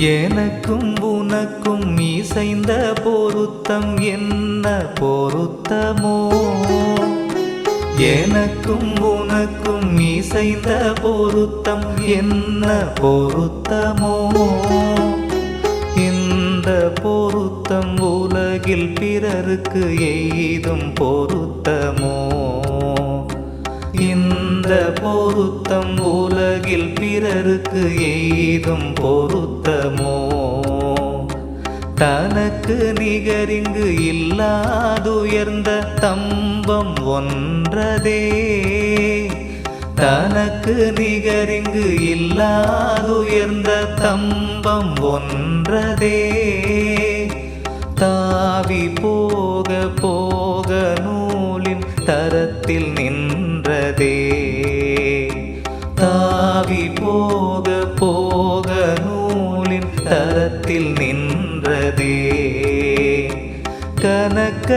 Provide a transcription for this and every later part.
எனக்கும் உனக்கும் இசைந்த பொருத்தம் என்ன பொருத்தமோ? எனக்கும் உனக்கும் இசைந்த பொருத்தம் என்ன பொருத்தமோ? இந்த பொருத்தம் உலகில் பிறருக்கு எய்தும் பொருத்தமோ? இந்த பொருத்தம் உலகில் பிறருக்கு எய்தும் பொருத்தமோ? தனக்கு நிகரிங்கு இல்லாதுயர்ந்த தம்பம் ஒன்றதே. தனக்கு நிகரிங்கு இல்லாதுயர்ந்த தம்பம் ஒன்றதே. தாவி போக போக நூலின் தரத்தில்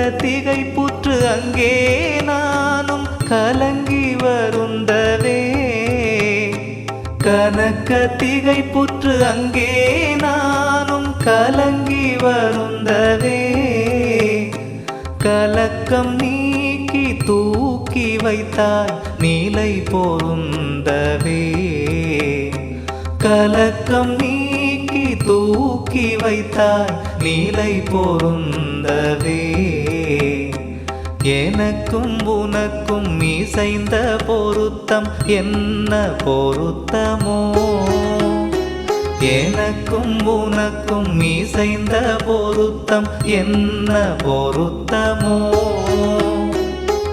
திகைப்புற்று அங்கே நானும் கலங்கி வருந்தவே. கனக்க திகைப்புற்று அங்கே நானும் கலங்கி வருந்தவே. கலக்கம் நீக்கி தூக்கி வைத்தாய் நீலை பொருந்தவே. கலக்கம் நீக்கி தூக்கி வைத்தாய் நீலை பொருந்தவே. எனக்கும் உனக்கும் இசைந்த பொருத்தம் என்ன பொருத்தமோ? எனக்கும் உனக்கும் இசைந்த பொருத்தம் என்ன பொருத்தமோ?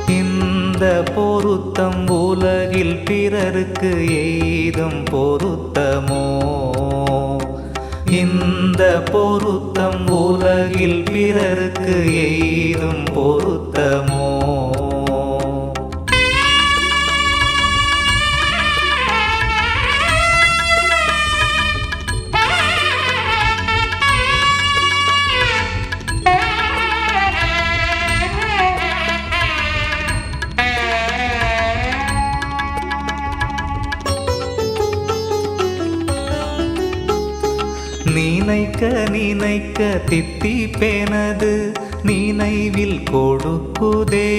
இந்த பொருத்தம் உலகில் பிறருக்கு எய்தும் பொருத்தமோ? இந்த பொருத்தம் உலகில் பிறருக்கு எய்தும் பொருத்தமோ? நினைக்க தித்தி பேனது நினைவில் கொடுக்குதே.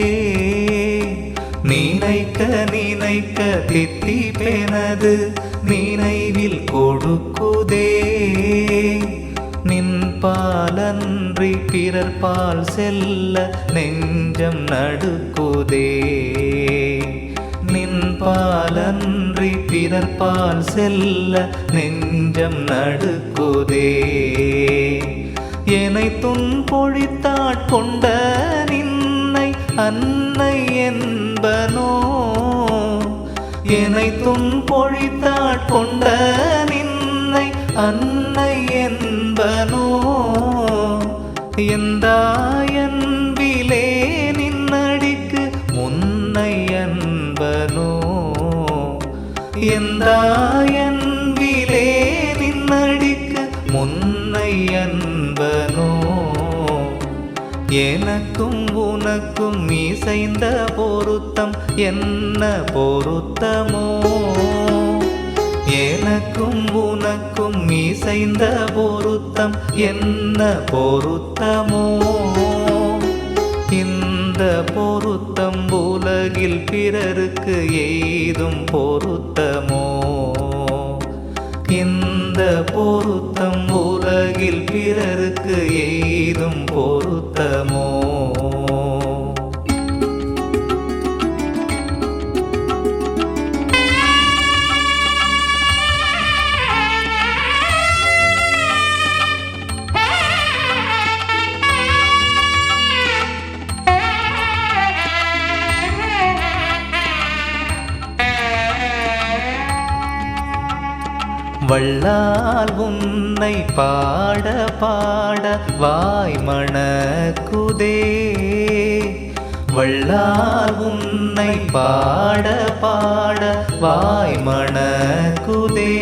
நினைக்க நினைக்க தித்தி பேனது நினைவில் கொடுக்குதே. நின்பாலன்றி பிறர்பால் செல்ல நெஞ்சம் நடுக்குதே. பாலன்றி பிறர்பால் செல்ல நெஞ்சம் நடுக்குதே. என்னை துன்பொழித்தாட்கொண்ட நின்னை அன்னை என்பனோ? என்னை துன்பொழித்தாட்கொண்ட நின்னை அன்னை என்பனோ? எந்தாயன்பிலே நின்னடிக்கு முன்னை என்பனோ? எந்தாயன்பிலே நின்னடிக்கு முன்னை எனக்கும் உனக்கும் இசைந்த பொருத்தம் என்ன பொருத்தமோ? எனக்கும் உனக்கும் இசைந்த பொருத்தம் என்ன பொருத்தமோ? இந்த பொருத்தம் உலகில் பிறருக்கு எய்தும் பொருத்தமோ? இந்த பொருத்தம் உலகில் பிறருக்கு எய்தும் பொருத்தமோ? வள்ளால் உன்னை பாட பாட வாய் மணக்குதே. வள்ளால் உன்னை பாட பாட வாய் மணக்குதே.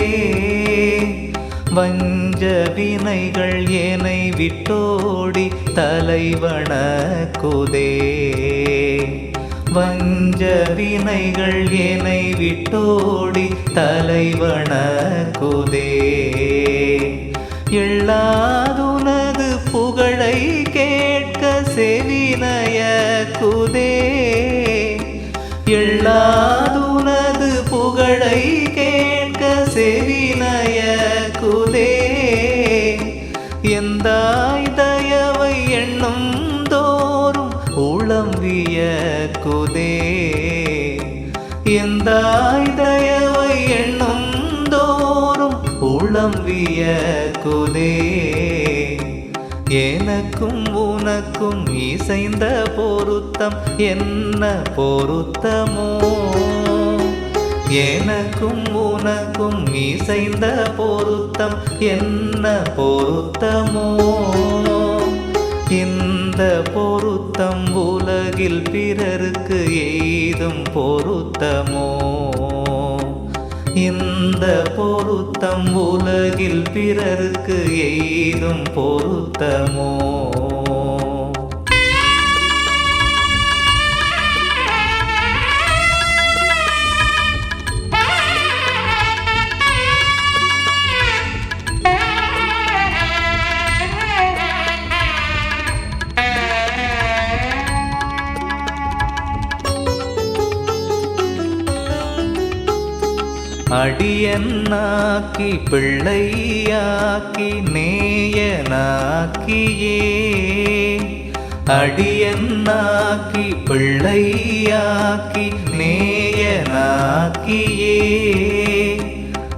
வஞ்ச வினைகள் என்னை விட்டோடி தலைவணக்குதே. வஞ்ச வினைகள் என்னை விட்டோடி தலைவணக்குதே எல்லாதுனது புகழை கேட்க செவினய குதே. எல்லா எந்தாய் தயவை எண்ணும் தோறும் உளம்பிய குதே. எனக்கும் உனக்கும் இசைந்த பொருத்தம் என்ன பொருத்தமோ? எனக்கும் உனக்கும் இசைந்த பொருத்தம் என்ன பொருத்தமோ? இந்த அந்த பொருத்தம் உலகில் பிறருக்கு எய்தும் பொருத்தமோ? இந்த பொருத்தம் உலகில் பிறருக்கு எய்தும் பொருத்தமோ? அடியன்னாக்கி பிள்ளையாக்கி நேயனாக்கியே. அடியன்னாக்கி பிள்ளையாக்கி நேயனாக்கியே.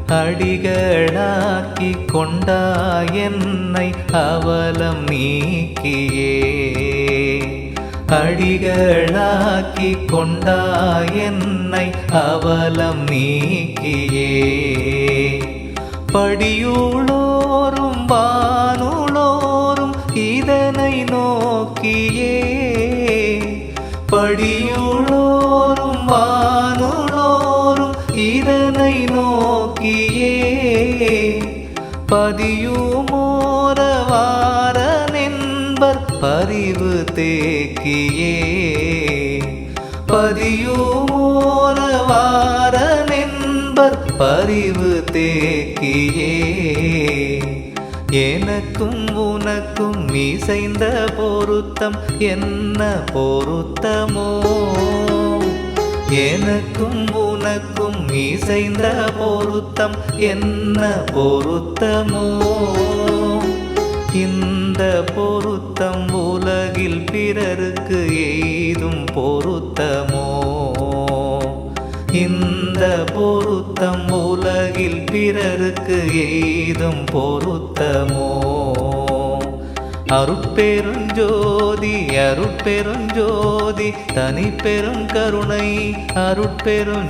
அடிகளாக்கி கொண்டா என்னை அவலம் நீக்கியே. அடிகளாக்கி கொண்டாயன்னை அவலம் நீக்கியே. படியுளோரும் வானுளோரும் இதனை நோக்கியே. படியுளோரும் வானுளோரும் இதனை நோக்கியே. பதியும் தேக்கியே. பதியுமோரவாரனென்பர் பரிவு தேக்கியே. எனக்கும் உனக்கும் இசைந்த பொருத்தம் என்ன பொருத்தமோ? எனக்கும் உனக்கும் இசைந்த பொருத்தம் என்ன பொருத்தமோ? இந்த பொருத்தம் உலகில் பிறருக்கு எய்தும் பொருத்தமோ? இந்த பொருத்தம் உலகில் பிறருக்கு எய்தும் பொருத்தமோ? அருட்பெருஞ்சோதி அருட்பெருஞ்சோதி தனி பெரும் கருணை அருட்பெருஞ்சோதி.